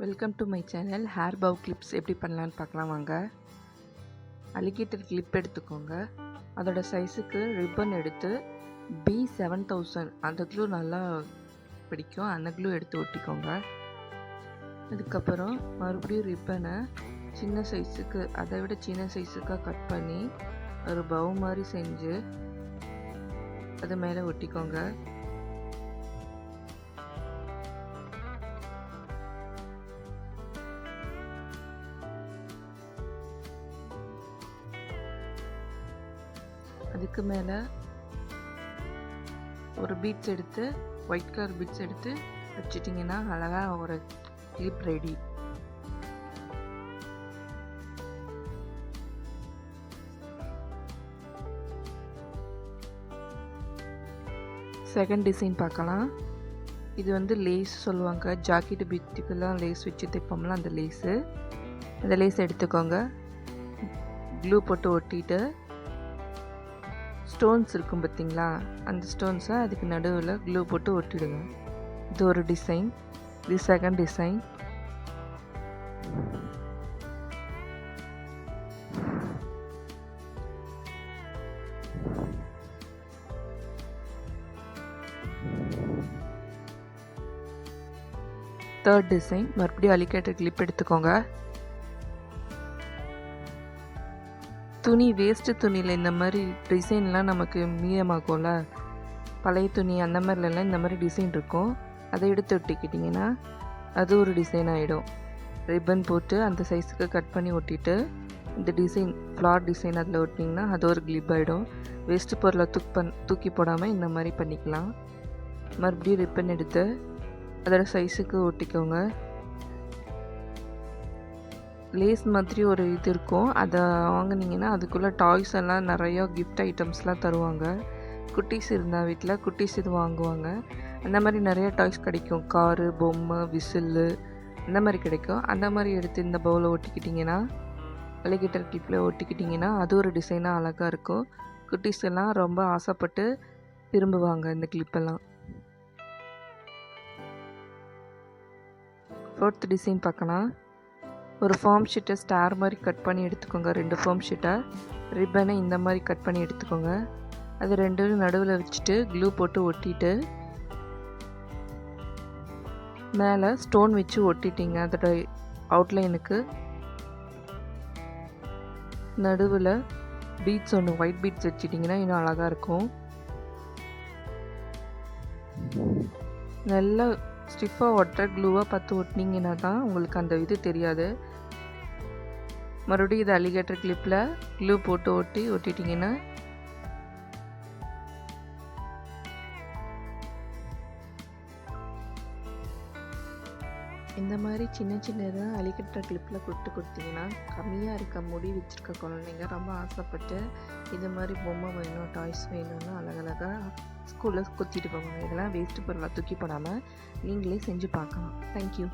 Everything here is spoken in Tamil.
Welcome to my channel hair bow clips எப்படி பண்ணலான்னு பார்க்கலாம் வாங்க. அலிகேட்டர் கிளிப் எடுத்துக்கோங்க. அதோட சைஸுக்கு ரிப்பன் எடுத்து பி செவன் தௌசண்ட் அந்த க்ளூ நல்லா பிடிக்கும். அந்த க்ளூ எடுத்து ஒட்டிக்கோங்க. அதுக்கப்புறம் மறுபடியும் ரிப்பனை சின்ன சைஸுக்கு அதை விட சின்ன சைஸுக்காக கட் பண்ணி ஒரு பவு மாதிரி செஞ்சு அது மேலே ஒட்டிக்கோங்க. அதுக்கு மேலே ஒரு பீட்ஸ் எடுத்து ஒயிட் கலர் பீட்ஸ் எடுத்து வச்சிட்டிங்கன்னா அழகாக ஒரு கிளிப் ரெடி செகண்ட் டிசைன் பார்க்கலாம். இது வந்து லேஸ் சொல்லுவாங்க. ஜாக்கெட் பிட்டுக்கெல்லாம் லேஸ் வச்சு தைப்போம்ல அந்த லேஸு அந்த லேஸ் எடுத்துக்கோங்க. க்ளூ போட்டு ஒட்டிட்டு ஸ்டோன்ஸ் இருக்கும் பார்த்தீங்களா? அந்த ஸ்டோன்ஸை அதுக்கு நடுவில் க்ளூ போட்டு ஒட்டிடுங்க. இது ஒரு டிசைன் இது செகண்ட் டிசைன் தேர்ட் டிசைன் மறுபடியும் அலிகேட்டர் கிளிப் எடுத்துக்கோங்க. துணி வேஸ்ட்டு துணியில் இந்த மாதிரி டிசைன்லாம் நமக்கு மீதமாகும்ல? பழைய துணி அந்த மாதிரிலாம் இந்த மாதிரி டிசைன் இருக்கும். அதை எடுத்து ஒட்டிக்கிட்டிங்கன்னா அது ஒரு டிசைன் ஆகிடும் ரிப்பன் போட்டு அந்த சைஸுக்கு கட் பண்ணி ஒட்டிட்டு இந்த டிசைன் ஃப்ளார் டிசைன் அதில் ஒட்டிங்கன்னா அது ஒரு கிளிப் ஆகிடும் வேஸ்ட்டு பொருளை தூக் பண் தூக்கி போடாமல் இந்த மாதிரி பண்ணிக்கலாம். மறுபடியும் ரிப்பன் எடுத்து அதோட சைஸுக்கு ஒட்டிக்கோங்க. லேஸ் மாதிரி ஒரு இது இருக்கும். அதை வாங்கினீங்கன்னா அதுக்குள்ளே டாய்ஸ் எல்லாம் நிறையா கிஃப்ட் ஐட்டம்ஸ்லாம் தருவாங்க. குட்டீஸ் இருந்தால் வீட்டில் குட்டீஸ் இது வாங்குவாங்க. அந்த மாதிரி நிறைய டாய்ஸ் கிடைக்கும். காரு பொம்மை விசில்லு அந்த மாதிரி கிடைக்கும். அந்த மாதிரி எடுத்து இந்த பவுலில் ஒட்டிக்கிட்டிங்கன்னா அலிகேட்டர் கிளிப்பில் ஒட்டிக்கிட்டிங்கன்னா அது ஒரு டிசைனாக அழகாக இருக்கும். குட்டீஸ் எல்லாம் ரொம்ப ஆசைப்பட்டு விரும்புவாங்க இந்த கிளிப்பெல்லாம் ஃபோர்த் டிசைன் பார்க்கலாம். ஒரு ஃபார்ம் ஷீட்டை ஸ்டார் மாதிரி கட் பண்ணி எடுத்துக்கோங்க. ரெண்டு ஃபார்ம் ஷீட்டை ரிப்பனை இந்த மாதிரி கட் பண்ணி எடுத்துக்கோங்க. அது ரெண்டும் நடுவில் வச்சுட்டு க்ளூ போட்டு ஒட்டிட்டு மேலே ஸ்டோன் வச்சு ஒட்டிட்டீங்க. அதோட அவுட்லைனுக்கு நடுவில் பீட்ஸ் ஒன்று ஒயிட் பீட்ஸ் வச்சிட்டிங்கன்னா இன்னும் அழகாக இருக்கும். நல்லா ஸ்டிஃபாக ஒட்டுற க்ளூவாக பார்த்து ஒட்டினீங்கன்னா தான் உங்களுக்கு அந்த இது தெரியாது. மறுபடியும் இது அலிகேட்டர் கிளிப்பில் க்ளூ போட்டு ஒட்டி ஒட்டிட்டிங்கன்னா இந்த மாதிரி சின்ன சின்னதாக அலிகேட்டர் கிளிப்பில் கொடுத்து கொடுத்தீங்கன்னா கம்மியாக இருக்க முடி வச்சுருக்க குழந்தைங்க ரொம்ப ஆசைப்பட்டு இது மாதிரி பொம்மை வேணும் டாய்ஸ் வேணும்னு அழகழகாக ஸ்கூலில் குத்திட்டு போவாங்க. இதெல்லாம் வேஸ்ட்டு பொருளாக தூக்கி போடாமல் நீங்களே செஞ்சு பார்க்கலாம். தேங்க்யூ